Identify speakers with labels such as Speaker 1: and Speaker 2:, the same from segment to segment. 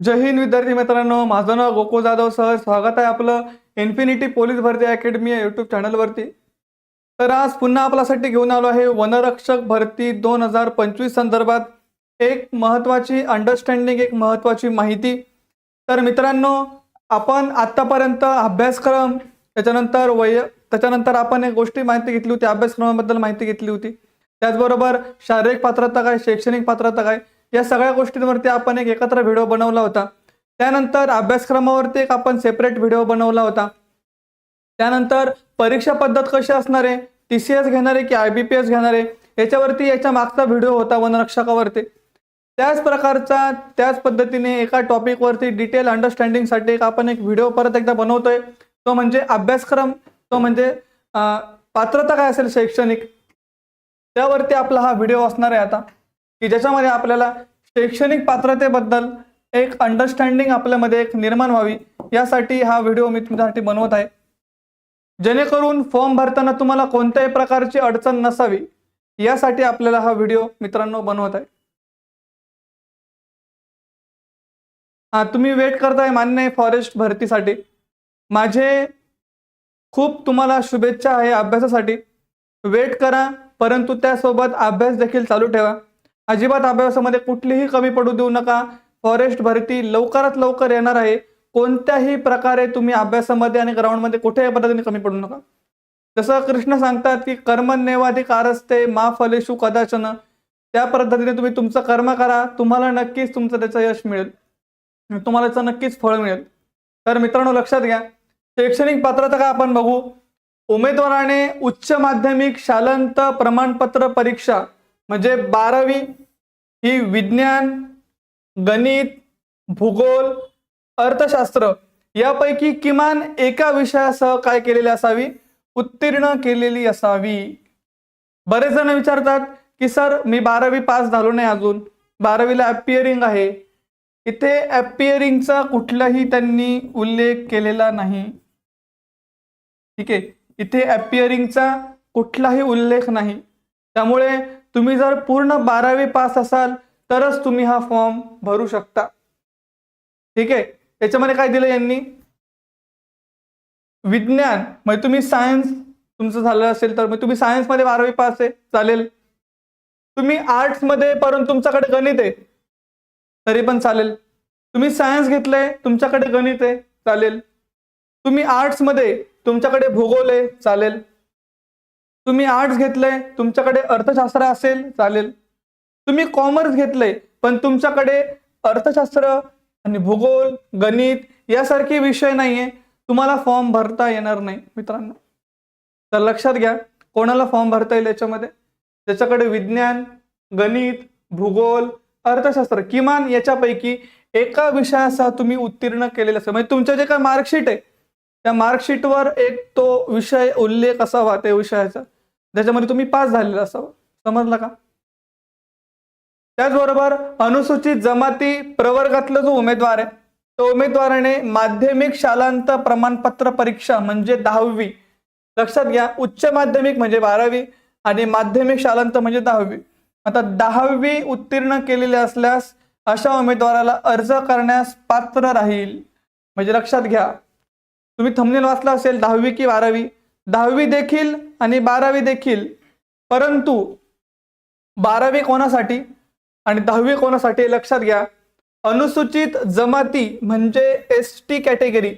Speaker 1: जय हिंद विद्यार्थी मित्रांनो माझं नाव गोकू जाधव सर. स्वागत आहे आपलं इन्फिनिटी पोलीस भरती अकॅडमी या युट्यूब चॅनलवरती तर आज पुन्हा आपल्यासाठी घेऊन आलो आहे वनरक्षक भरती दोन हजार पंचवीस संदर्भात एक महत्त्वाची अंडरस्टँडिंग एक महत्त्वाची माहिती. तर मित्रांनो आपण आत्तापर्यंत अभ्यासक्रम त्याच्यानंतर वय त्याच्यानंतर आपण एक गोष्टी माहिती घेतली होती अभ्यासक्रमाबद्दल माहिती घेतली होती. त्याचबरोबर शारीरिक पात्रता काय शैक्षणिक पात्रता काय या सगळ्या गोष्टींवरती आपण एक एकत्र व्हिडिओ बनवला होता. त्यानंतर अभ्यासक्रमावरती एक आपण सेपरेट व्हिडिओ बनवला होता. त्यानंतर परीक्षा पद्धत कशी असणार आहे? टी सी एस घेणार आहे की आय बी पी एस घेणार आहे? याच्यावरती याच्या मागचा व्हिडिओ होता वनरक्षकावरती. त्याच प्रकारचा त्याच पद्धतीने एका टॉपिकवरती डिटेल अंडरस्टँडिंगसाठी एक आपण एक व्हिडिओ परत एकदा बनवतोय. तो म्हणजे अभ्यासक्रम. तो म्हणजे पात्रता काय असेल शैक्षणिक? त्यावरती आपला हा व्हिडिओ असणार आहे आता. की ज्याच्यामध्ये आपल्याला शैक्षणिक पात्रतेबद्दल एक अंडरस्टँडिंग आपल्यामध्ये एक निर्माण व्हावी यासाठी हा व्हिडिओ मी तुमच्यासाठी बनवत आहे. जेणेकरून फॉर्म भरताना तुम्हाला कोणत्याही प्रकारची अडचण नसावी यासाठी आपल्याला हा व्हिडिओ मित्रांनो बनवत आहे. हा तुम्ही वेट करताय मान्य फॉरेस्ट भरतीसाठी. माझे खूप तुम्हाला शुभेच्छा आहे अभ्यासासाठी. वेट करा परंतु त्यासोबत अभ्यास देखील चालू ठेवा. अजिबात अभ्यासामध्ये कुठलीही कमी पडू देऊ नका. फॉरेस्ट भरती लवकरात लवकर येणार आहे. कोणत्याही प्रकारे तुम्ही अभ्यासामध्ये आणि ग्राउंडमध्ये कुठेही पद्धतीने कमी पडू नका. जसं कृष्ण सांगतात की कर्मण्यवाधिकारस्ते मा फलेशु कदाचन. त्या पद्धतीने तुम्ही तुमचं कर्म करा. तुम्हाला नक्कीच तुमचं त्याचं यश मिळेल. तुम्हाला त्याचं नक्कीच फळ मिळेल. तर मित्रांनो लक्षात घ्या. शैक्षणिक पात्रता का आपण बघू? उमेदवाराने उच्च माध्यमिक शालांत प्रमाणपत्र परीक्षा. म्हणजे बारावी ही विज्ञान गणित भूगोल अर्थशास्त्र यापैकी किमान एका विषयासह काय केलेली असावी? उत्तीर्ण केलेली असावी. बरेच जण विचारतात की सर मी बारावी पास झालो नाही अजून. बारावीला अपिअरिंग आहे. इथे अपिअरिंगचा कुठलाही त्यांनी उल्लेख केलेला नाही. ठीक आहे. इथे अपिअरिंगचा कुठलाही उल्लेख नाही. त्यामुळे तुम्ही जर पूर्ण बारावी पास असाल तरच तुम्ही हा फॉर्म भरू शकता. ठीक आहे? याच्यामध्ये काय दिलं यांनी? विज्ञान. म्हणजे तुम्ही सायन्स तुमचं झालं असेल तर. मग तुम्ही सायन्समध्ये बारावी पास आहे चालेल. तुम्ही आर्ट्समध्ये परंतु तुमच्याकडे गणित आहे तरी पण चालेल. तुम्ही सायन्स घेतलंय तुमच्याकडे गणित आहे चालेल. तुम्ही आर्ट्समध्ये तुमच्याकडे भूगोल आहे चालेल. तुम्ही आर्ट्स घेतलंय तुमच्याकडे अर्थशास्त्र असेल चालेल. तुम्ही कॉमर्स घेतलंय पण तुमच्याकडे अर्थशास्त्र आणि भूगोल गणित यासारखे विषय नाहीये. तुम्हाला फॉर्म भरता येणार नाही मित्रांनो. तर लक्षात घ्या कोणाला फॉर्म भरता येईल याच्यामध्ये? ज्याच्याकडे विज्ञान गणित भूगोल अर्थशास्त्र किमान याच्यापैकी एका विषयासह तुम्ही उत्तीर्ण केलेलं असेल. म्हणजे तुमचं जे काय मार्कशीट आहे त्या मार्कशीटवर एक तो विषय उल्लेख असावा त्या विषयाचा. ज्याच्यामध्ये तुम्ही पास झालेला असावा समजला का? त्याचबरोबर अनुसूचित जमाती प्रवर्गातला जो उमेदवार आहे तो उमेदवाराने माध्यमिक शालांत प्रमाणपत्र परीक्षा म्हणजे दहावी. लक्षात घ्या उच्च माध्यमिक म्हणजे बारावी आणि माध्यमिक शालांत म्हणजे दहावी. आता दहावी उत्तीर्ण केलेले असल्यास अशा उमेदवाराला अर्ज करण्यास पात्र राहील. म्हणजे लक्षात घ्या तुम्ही थमनेल वाचला असेल दहावी की बारावी दहावी देखील आणि बारावी देखील. परंतु बारावी कोणासाठी आणि दहावी कोणासाठी लक्षात घ्या. अनुसूचित जमाती म्हणजे एस टी कॅटेगरी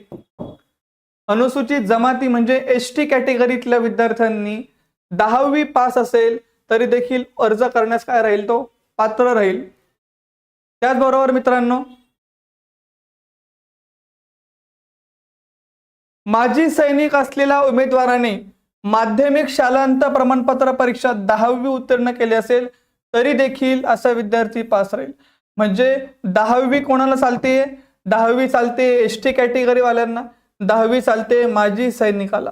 Speaker 1: अनुसूचित जमाती म्हणजे एस टी कॅटेगरीतल्या विद्यार्थ्यांनी दहावी पास असेल तरी देखील अर्ज करण्यास काय राहील तो? पात्र राहील. त्याचबरोबर मित्रांनो माजी सैनिक असलेल्या उमेदवाराने माध्यमिक शालांत प्रमाणपत्र परीक्षा दहावी उत्तीर्ण केली असेल तरी देखील असा विद्यार्थी पास राहील. म्हणजे दहावी कोणाला चालते दहावी चालते एस टी कॅटेगरीवाल्यांना दहावी चालते माजी सैनिकाला.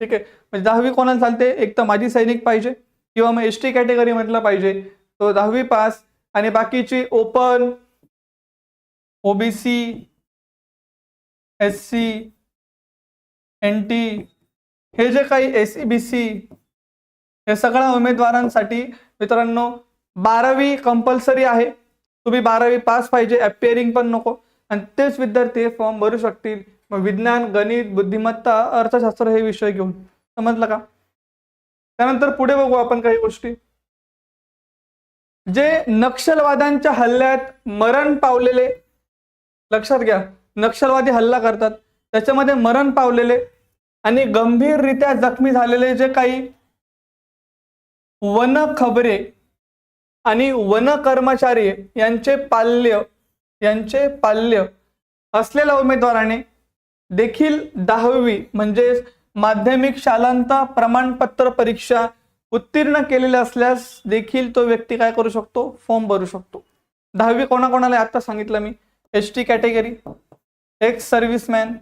Speaker 1: ठीक आहे? म्हणजे दहावी कोणाला चालते? एक तर माजी सैनिक पाहिजे किंवा मग एस टी कॅटेगरी म्हटलं पाहिजे. तो दहावी पास आणि बाकीची open OBC S C N T हे जे काही एस सी बी सी हे सगळ्या उमेदवारांसाठी मित्रांनो बारावी कंपल्सरी आहे. तुम्ही बारावी पास पाहिजे अपिअरिंग पण नको. आणि तेच विद्यार्थी फॉर्म भरू शकतील. मग विज्ञान गणित बुद्धिमत्ता अर्थशास्त्र हे विषय घेऊन. समजलं का? त्यानंतर पुढे बघू आपण काही गोष्टी. जे नक्षलवाद्यांच्या हल्ल्यात मरण पावलेले लक्षात घ्या. नक्षलवादी हल्ला करतात. त्याच्यामध्ये मरण पावलेले आणि गंभीररित्या जखमी झालेले जे काही वन खबरे आणि वन कर्मचारी यांचे पाल्य यांचे पाल्य असलेल्या उमेदवाराने देखील दहावी म्हणजे माध्यमिक शालांत प्रमाणपत्र परीक्षा उत्तीर्ण केलेले असल्यास देखील तो व्यक्ती काय करू शकतो? फॉर्म भरू शकतो. दहावी कोणाकोणाला आता सांगितलं मी. S T category. Ex serviceman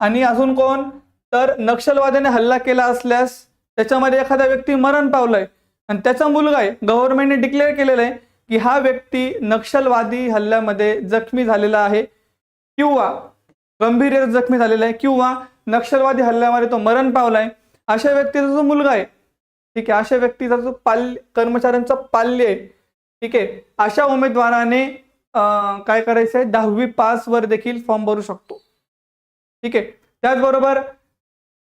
Speaker 1: आणि अजून कोण? तर नक्षलवाद्याने हल्ला केला असल्यास त्याच्यामध्ये एखादा व्यक्ती मरण पावलाय. आणि त्याचा मुलगा आहे गव्हर्नमेंटने डिक्लेअर केलेला आहे की हा व्यक्ती नक्षलवादी हल्ल्यामध्ये जखमी झालेला आहे किंवा गंभीर जखमी झालेला आहे किंवा नक्षलवादी हल्ल्यामध्ये तो मरण पावलाय. अशा व्यक्तीचा जो मुलगा आहे ठीक आहे अशा व्यक्तीचा जो पाल्य कर्मचाऱ्यांचा पाल्य आहे ठीक आहे अशा उमेदवाराने काय करायचं आहे दहावी पासवर देखील फॉर्म भरू शकतो. ठीक आहे. त्याचबरोबर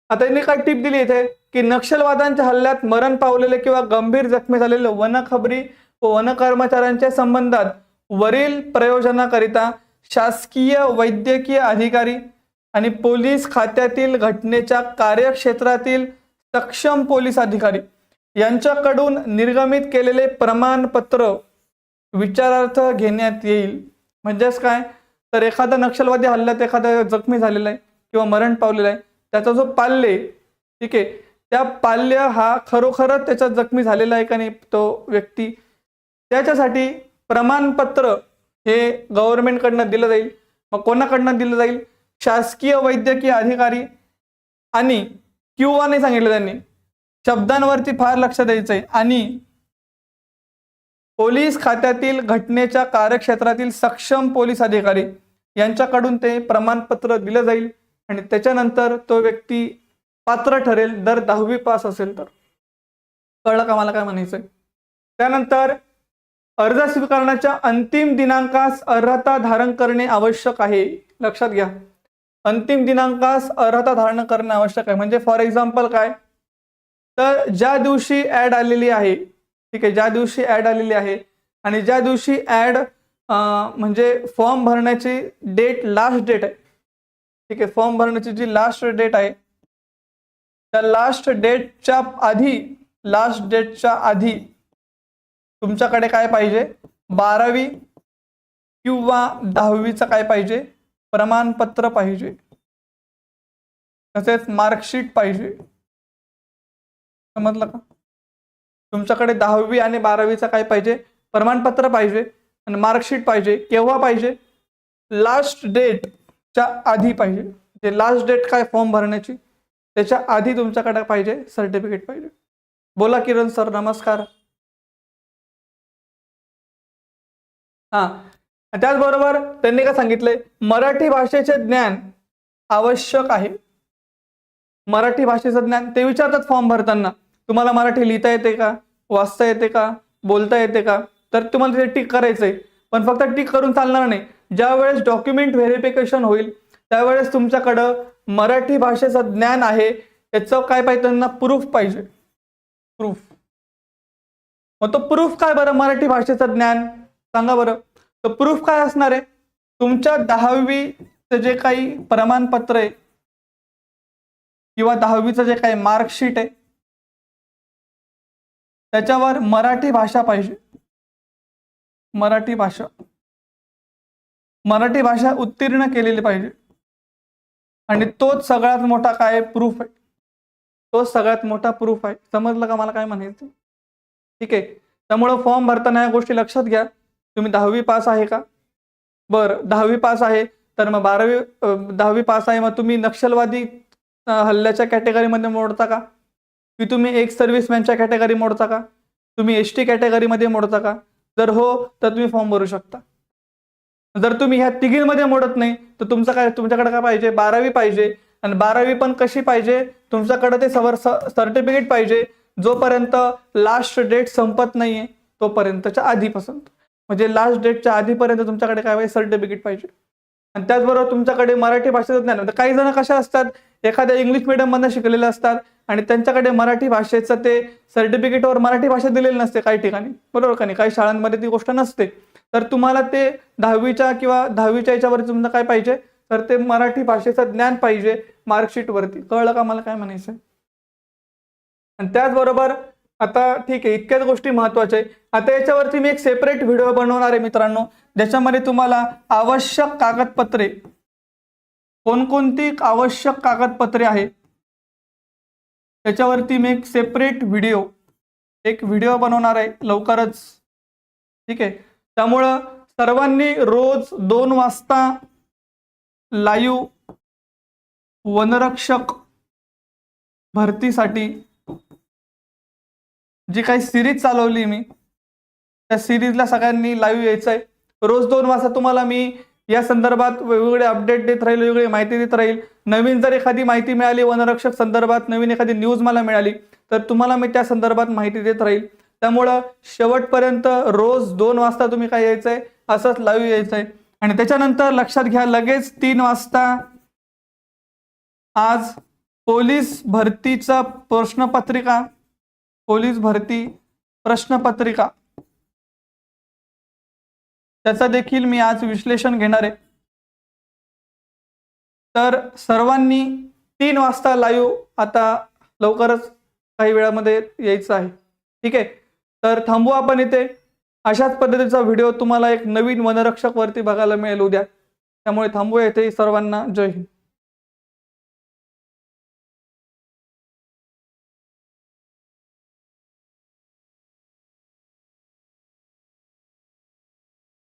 Speaker 1: आता यांनी काय टीप दिली इथे? की नक्षलवादांच्या हल्ल्यात मरण पावलेले किंवा गंभीर जखमी झालेले वनखबरी व वन कर्मचाऱ्यांच्या संबंधात वरील प्रयोजनाकरिता शासकीय वैद्यकीय अधिकारी आणि पोलीस खात्यातील घटनेच्या कार्यक्षेत्रातील सक्षम पोलीस अधिकारी यांच्याकडून निर्गमित केलेले प्रमाणपत्र विचारार्थ घेण्यात येईल. म्हणजेच काय? तर एखादा नक्षलवादी हल्ल्यात एखादा जखमी झालेला आहे किंवा मरण पावलेला आहे त्याचा जो पाल्य आहे, ठीक आहे त्या पाल्य हा खरोखरच त्याचा जखमी झालेला आहे का नाही तो व्यक्ती त्याच्यासाठी प्रमाणपत्र हे गव्हर्नमेंटकडनं दिलं जाईल. मग कोणाकडनं दिलं जाईल? शासकीय वैद्यकीय अधिकारी आणि किंवा नाही सांगितलं त्यांनी. शब्दांवरती फार लक्ष द्यायचं आहे आणि पोलीस खात्यातील घटनेच्या कार्यक्षेत्रातील सक्षम पोलीस अधिकारी यांच्याकडून ते प्रमाणपत्र दिलं जाईल आणि त्याच्यानंतर तो व्यक्ती पात्र ठरेल दर दहावी पास असेल तर. कळलं का मला काय म्हणायचंय? त्यानंतर अर्ज स्वीकारण्याच्या अंतिम दिनांकास अर्हता धारण करणे आवश्यक आहे. लक्षात घ्या. अंतिम दिनांकास अर्हता धारण करणे आवश्यक आहे. म्हणजे फॉर एक्झाम्पल काय? तर ज्या दिवशी ऍड आलेली आहे ठीक आहे ज्या दिवशी ऍड आलेली आहे आणि ज्या दिवशी ऍड म्हणजे फॉर्म भरण्याची डेट लास्ट डेट आहे. ठीक आहे फॉर्म भरण्याची जी लास्ट डेट आहे त्या लास्ट डेटच्या आधी लास्ट डेटच्या आधी तुमच्याकडे काय पाहिजे? बारावी किंवा दहावीचं काय पाहिजे? प्रमाणपत्र पाहिजे. तसेच मार्कशीट पाहिजे. समजलं का? तुमच्याकडे दहावी आणि बारावीचा काय पाहिजे? प्रमाणपत्र पाहिजे आणि मार्कशीट पाहिजे. केव्हा पाहिजे? लास्ट डेटच्या आधी पाहिजे. जे लास्ट डेट काय फॉर्म भरण्याची त्याच्या आधी तुमच्याकडे पाहिजे सर्टिफिकेट पाहिजे. बोला किरण सर नमस्कार. हा. त्याचबरोबर त्यांनी काय सांगितलंय? मराठी भाषेचे ज्ञान आवश्यक आहे. मराठी भाषेचं ज्ञान ते विचारतात फॉर्म भरताना. तुम्हाला मराठी लिहिता येते का? वाचता येते का? बोलता येते का? तर तुम्हाला ते टिक आहे पण फक्त टिक करून चालणार नाही. ज्या वेळेस डॉक्युमेंट व्हेरिफिकेशन होईल त्यावेळेस तुमच्याकडं मराठी भाषेचं ज्ञान आहे याचं काय पाहिजे? त्यांना प्रूफ पाहिजे. प्रूफ मग तो प्रूफ काय बरं? मराठी भाषेचं ज्ञान? सांगा बरं. तर प्रूफ काय असणार आहे? तुमच्या दहावीचं जे काही प्रमाणपत्र आहे किंवा दहावीचं जे काही मार्कशीट आहे त्याच्यावर मराठी भाषा पाहिजे. मराठी भाषा. मराठी भाषा उत्तीर्ण केलेली पाहिजे. आणि तोच सगळ्यात मोठा काय प्रूफ आहे? तोच सगळ्यात मोठा प्रूफ आहे. समजलं का मला काय म्हणायचं? ठीक आहे. त्यामुळं फॉर्म भरताना या गोष्टी लक्षात घ्या. तुम्ही दहावी पास आहे का? बरं दहावी पास आहे. तर मग बारावी दहावी पास आहे. मग तुम्ही नक्षलवादी हल्ल्याच्या कॅटेगरीमध्ये मोडता का? की तुम्ही एक सर्व्हिसमॅनच्या कॅटेगरी मोडता का? तुम्ही एस टी कॅटेगरीमध्ये मोडता का? जर हो तर तुम्ही फॉर्म भरू शकता. जर तुम्ही ह्या तिघींमध्ये मोडत नाही तर तुमचं काय तुमच्याकडे काय पाहिजे? बारावी पाहिजे. आणि बारावी पण कशी पाहिजे? तुमच्याकडे ते सवर सर्टिफिकेट पाहिजे जोपर्यंत लास्ट डेट संपत नाहीये तोपर्यंतच्या आधीपासून. म्हणजे लास्ट डेटच्या आधीपर्यंत तुमच्याकडे काय पाहिजे? सर्टिफिकेट पाहिजे. आणि त्याचबरोबर तुमच्याकडे मराठी भाषेचं ज्ञान तर म्हणजे काही जण कशा असतात? एखाद्या इंग्लिश मिडियममधनं शिकलेले असतात आणि त्यांच्याकडे मराठी भाषेचं ते सर्टिफिकेटवर मराठी भाषा दिलेली नसते काही ठिकाणी. बरोबर का नाही? काही शाळांमध्ये ती गोष्ट नसते. तर तुम्हाला ते दहावीच्या किंवा दहावीच्या याच्यावरती तुमचं काय पाहिजे? तर ते मराठी भाषेचं ज्ञान पाहिजे मार्कशीटवरती कळलं का मला काय म्हणायचं आणि त्याचबरोबर आता ठीक आहे इतक्याच गोष्टी महत्त्वाच्या आहे आता याच्यावरती मी एक सेपरेट व्हिडिओ बनवणार आहे मित्रांनो. ज्याच्यामध्ये तुम्हाला आवश्यक कागदपत्रे कोणकोणती आवश्यक कागदपत्रे आहेत त्याच्यावरती मी एक सेपरेट व्हिडिओ एक व्हिडिओ बनवणार आहे लवकरच. ठीक आहे? त्यामुळं सर्वांनी रोज दोन वाजता लाईव्ह वनरक्षक भरतीसाठी जी काही सिरीज चालवली मी त्या सिरीजला सगळ्यांनी लाईव्ह यायचं आहे रोज दोन वाजता तुम्हाला मी या संदर्भात वेगवेगळे अपडेट देत राहील वेगवेगळी माहिती देत राहील. नवीन जर एखादी माहिती मिळाली वनरक्षक संदर्भात नवीन एखादी न्यूज मला मिळाली तर तुम्हाला मी त्या संदर्भात माहिती देत राहील. त्यामुळं शेवटपर्यंत रोज दोन वाजता तुम्ही काय यायचं आहे असंच लाईव्ह यायचं आहे आणि त्याच्यानंतर लक्षात घ्या लगेच तीन वाजता आज पोलीस भरतीचा प्रश्नपत्रिका पोलीस भरती प्रश्नपत्रिका. त्याचा देखील मी आज विश्लेषण घेणार आहे. तर सर्वांनी तीन वाजता लाईव्ह आता लवकरच काही वेळामध्ये यायचं आहे. ठीक आहे? तर थांबू आपण इथे. अशाच पद्धतीचा व्हिडिओ तुम्हाला एक नवीन वनरक्षक वरती बघायला मिळेल उद्या. त्यामुळे थांबूया इथे सर्वांना. जय हिंद.